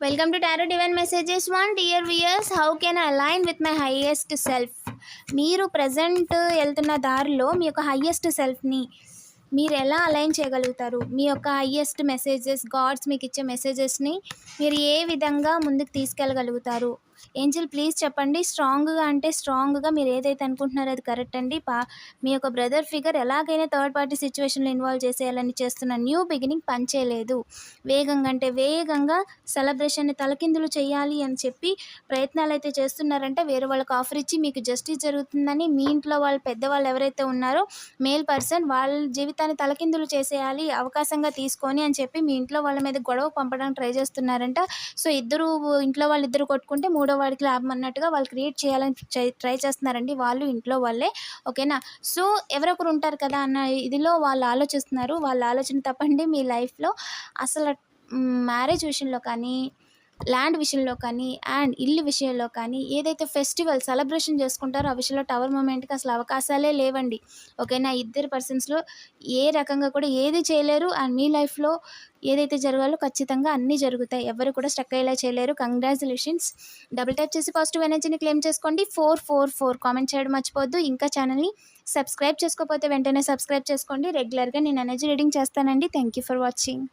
Welcome to tarot divine messages one dear viewers how can align with my highest self మీరు present వెళ్తున్న దారిలో మీ యొక్క highest సెల్ఫ్ని మీరు ఎలా అలైన్ చేయగలుగుతారు? మీ యొక్క హయ్యెస్ట్ మెసేజెస్ గాడ్స్ మీకు ఇచ్చే మెసేజెస్ని మీరు ఏ విధంగా ముందుకు తీసుకెళ్ళగలుగుతారు? ఏంజిల్ ప్లీజ్ చెప్పండి స్ట్రాంగ్గా అంటే స్ట్రాంగ్గా మీరు ఏదైతే అనుకుంటున్నారో అది కరెక్ట్ అండి. పా మీ యొక్క బ్రదర్ ఫిగర్ ఎలాగైనా థర్డ్ పార్టీ సిచ్యువేషన్లో ఇన్వాల్వ్ చేసేయాలని చేస్తున్న న్యూ బిగినింగ్ పనిచేయలేదు. వేగంగా అంటే వేగంగా సెలబ్రేషన్ని తలకిందులు చేయాలి అని చెప్పి ప్రయత్నాలు అయితే చేస్తున్నారంటే వేరే వాళ్ళకి ఆఫర్ ఇచ్చి మీకు జస్టిస్ జరుగుతుందని మీ ఇంట్లో వాళ్ళ పెద్దవాళ్ళు ఎవరైతే ఉన్నారో మేల్ పర్సన్ వాళ్ళ జీవితాన్ని తలకిందులు చేసేయాలి అవకాశంగా తీసుకొని అని చెప్పి మీ ఇంట్లో వాళ్ళ మీద గొడవ పంపడానికి ట్రై చేస్తున్నారంట. సో ఇద్దరు ఇంట్లో వాళ్ళు ఇద్దరు కొట్టుకుంటే మూడు వాడికి లాభం అన్నట్టుగా వాళ్ళు క్రియేట్ చేయాలని ట్రై చేస్తున్నారండి. వాళ్ళు ఇంట్లో వాళ్ళే. ఓకేనా? సో ఎవరొకరు ఉంటారు కదా అన్న ఇదిలో వాళ్ళు ఆలోచిస్తున్నారు. వాళ్ళ ఆలోచన తప్పండి మీ లైఫ్లో. అసలు మ్యారేజ్ విషయంలో కానీ ల్యాండ్ విషయంలో కానీ అండ్ ఇల్లు విషయంలో కానీ ఏదైతే ఫెస్టివల్ సెలబ్రేషన్ చేసుకుంటారో ఆ విషయంలో టవర్ మూమెంట్కి అసలు అవకాశాలే లేవండి. ఓకేనా? ఇద్దరు పర్సన్స్లో ఏ రకంగా కూడా ఏది చేయలేరు. అండ్ మీ లైఫ్లో ఏదైతే జరగాలో ఖచ్చితంగా అన్నీ జరుగుతాయి. ఎవరు కూడా స్ట్రక్ అయ్యేలా చేయలేరు. కంగ్రాచులేషన్స్. డబుల్ టైప్ చేసి పాజిటివ్ ఎనర్జీని క్లెయిమ్ చేసుకోండి. ఫోర్ ఫోర్ ఫోర్ కామెంట్ చేయడం మర్చిపోవద్దు. ఇంకా ఛానల్ని సబ్స్క్రైబ్ చేసుకోకపోతే వెంటనే సబ్స్క్రైబ్ చేసుకోండి. రెగ్యులర్గా నేను ఎనర్జీ రీడింగ్ చేస్తానండి. Thank you for watching.